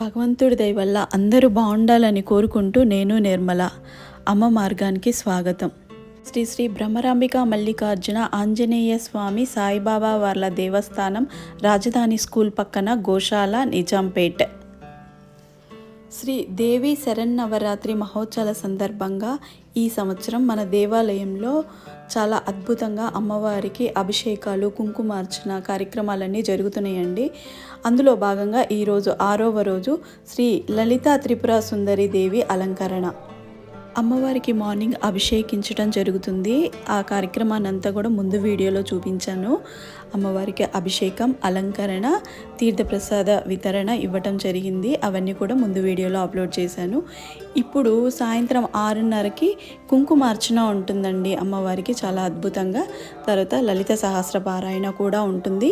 భగవంతుడి దయ వల్ల అందరూ బాగుండాలని కోరుకుంటూ నేను నిర్మల అమ్మ మార్గానికి స్వాగతం. శ్రీ శ్రీ బ్రహ్మరాంబిక మల్లికార్జున ఆంజనేయ స్వామి సాయిబాబా వాళ్ళ దేవస్థానం రాజధాని స్కూల్ పక్కన గోశాల నిజాంపేట్. శ్రీ దేవి శరన్నవరాత్రి మహోత్సవాల సందర్భంగా ఈ సంవత్సరం మన దేవాలయంలో చాలా అద్భుతంగా అమ్మవారికి అభిషేకాలు కుంకుమార్చన కార్యక్రమాలన్నీ జరుగుతున్నాయండి. అందులో భాగంగా ఈరోజు ఆరవ రోజు శ్రీ లలిత త్రిపుర సుందరి దేవి అలంకరణ. అమ్మవారికి మార్నింగ్ అభిషేకించడం జరుగుతుంది. ఆ కార్యక్రమాన్ని అంతా కూడా ముందు వీడియోలో చూపించాను. అమ్మవారికి అభిషేకం అలంకరణ తీర్థప్రసాద వితరణ ఇవ్వటం జరిగింది. అవన్నీ కూడా ముందు వీడియోలో అప్లోడ్ చేశాను. ఇప్పుడు సాయంత్రం ఆరున్నరకి కుంకుమార్చన ఉంటుందండి అమ్మవారికి చాలా అద్భుతంగా. తర్వాత లలిత సహస్ర పారాయణ కూడా ఉంటుంది.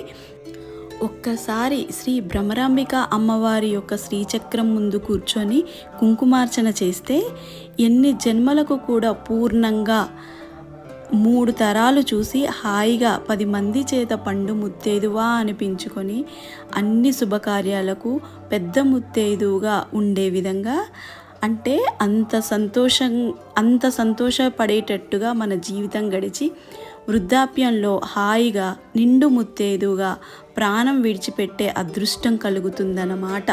ఒక్కసారి శ్రీ భ్రమరాంబిక అమ్మవారి యొక్క శ్రీచక్రం ముందు కూర్చొని కుంకుమార్చన చేస్తే ఎన్ని జన్మలకు కూడా పూర్ణంగా మూడు తరాలు చూసి హాయిగా పది మంది చేత పండు ముత్తేదువా అనిపించుకొని అన్ని శుభకార్యాలకు పెద్ద ముత్తేదువుగా ఉండే విధంగా అంటే అంత సంతోషం అంత సంతోషపడేటట్టుగా మన జీవితం గడిచి వృద్ధాప్యంలో హాయిగా నిండు ముత్తేదుగా ప్రాణం విడిచిపెట్టే అదృష్టం కలుగుతుందన్నమాట.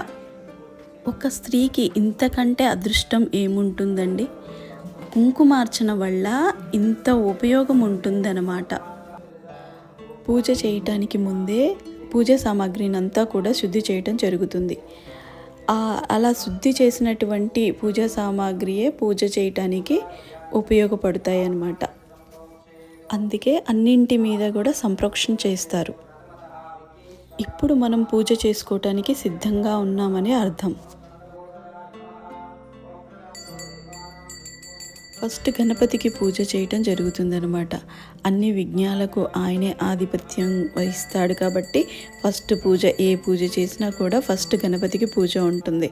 ఒక స్త్రీకి ఇంతకంటే అదృష్టం ఏముంటుందండి? కుంకుమార్చన వల్ల ఇంత ఉపయోగం ఉంటుందన్నమాట. పూజ చేయటానికి ముందే పూజ సామాగ్రిని అంతా కూడా శుద్ధి చేయటం జరుగుతుంది. అలా శుద్ధి చేసినటువంటి పూజా సామాగ్రియే పూజ చేయటానికి ఉపయోగపడతాయి అన్నమాట అందుకే అన్నింటి మీద కూడా సంప్రోక్షణ చేస్తారు. ఇప్పుడు మనం పూజ చేసుకోవటానికి సిద్ధంగా ఉన్నామని అర్థం. ఫస్ట్ గణపతికి పూజ చేయటం జరుగుతుందనమాట అన్ని విఘ్నాలకు ఆయనే ఆధిపత్యం వహిస్తాడు కాబట్టి ఫస్ట్ పూజ ఏ పూజ చేసినా కూడా ఫస్ట్ గణపతికి పూజ ఉంటుంది.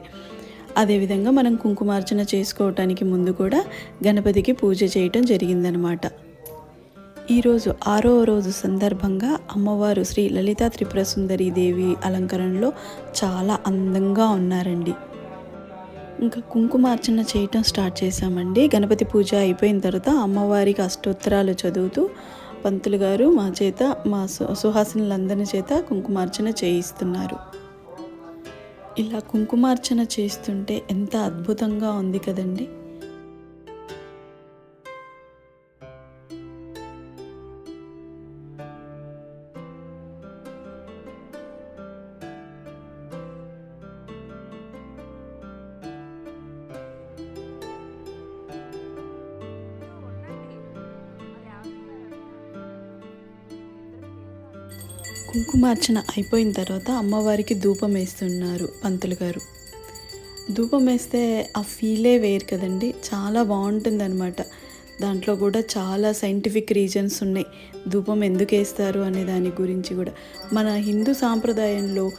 అదేవిధంగా మనం కుంకుమార్చన చేసుకోవటానికి ముందు కూడా గణపతికి పూజ చేయటం జరిగిందనమాట ఈరోజు ఆరో రోజు సందర్భంగా అమ్మవారు శ్రీ లలిత త్రిపుర దేవి అలంకరణలో చాలా అందంగా ఉన్నారండి. ఇంకా కుంకుమార్చన చేయటం స్టార్ట్ చేశామండి. గణపతి పూజ అయిపోయిన తర్వాత అమ్మవారికి అష్టోత్తరాలు చదువుతూ పంతులు గారు మా చేత మా సుహాసినులందరి చేత కుంకుమార్చన చేయిస్తున్నారు. ఇలా కుంకుమార్చన చేస్తుంటే ఎంత అద్భుతంగా ఉంది కదండి. కుంకుమార్చన అయిపోయిన తర్వాత అమ్మవారికి ధూపం వేస్తున్నారు పంతులు గారు. ధూపం వేస్తే ఆ ఫీలే వేరు కదండి. చాలా బాగుంటుంది అనమాట దాంట్లో కూడా చాలా సైంటిఫిక్ రీజన్స్ ఉన్నాయి. ధూపం ఎందుకు వేస్తారు అనే దాని గురించి కూడా. మన హిందూ సాంప్రదాయంలో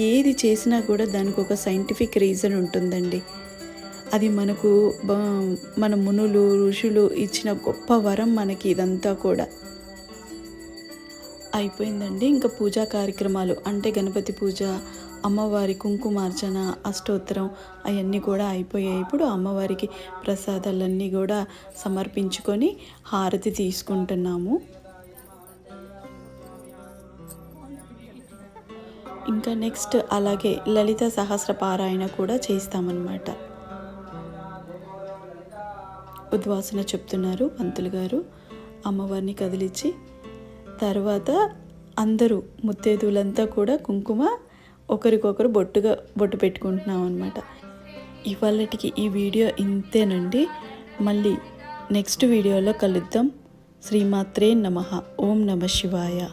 ఏది చేసినా కూడా దానికి ఒక సైంటిఫిక్ రీజన్ ఉంటుందండి. అది మనకు మన మునులు ఋషులు ఇచ్చిన గొప్ప వరం మనకి ఇదంతా కూడా. అయిపోయిందండి. ఇంకా పూజా కార్యక్రమాలు అంటే గణపతి పూజ అమ్మవారి కుంకుమార్చన అష్టోత్తరం అవన్నీ కూడా అయిపోయాయి. ఇప్పుడు అమ్మవారికి ప్రసాదాలన్నీ కూడా సమర్పించుకొని హారతి తీసుకుంటున్నాము. ఇంకా నెక్స్ట్ అలాగే లలిత సహస్ర పారాయణ కూడా చేస్తామన్నమాట. ఉద్వాసన చెప్తున్నారు పంతులు గారు. అమ్మవారిని కదిలించి తర్వాత అందరూ ముత్తేదులంతా కూడా కుంకుమ ఒకరికొకరు బొట్టుగా బొట్టు పెట్టుకుంటున్నాం అనమాట ఇవాళటికి ఈ వీడియో ఇంతేనండి. మళ్ళీ నెక్స్ట్ వీడియోలో కలుద్దాం. శ్రీమాత్రే నమ. ఓం నమ శివాయ.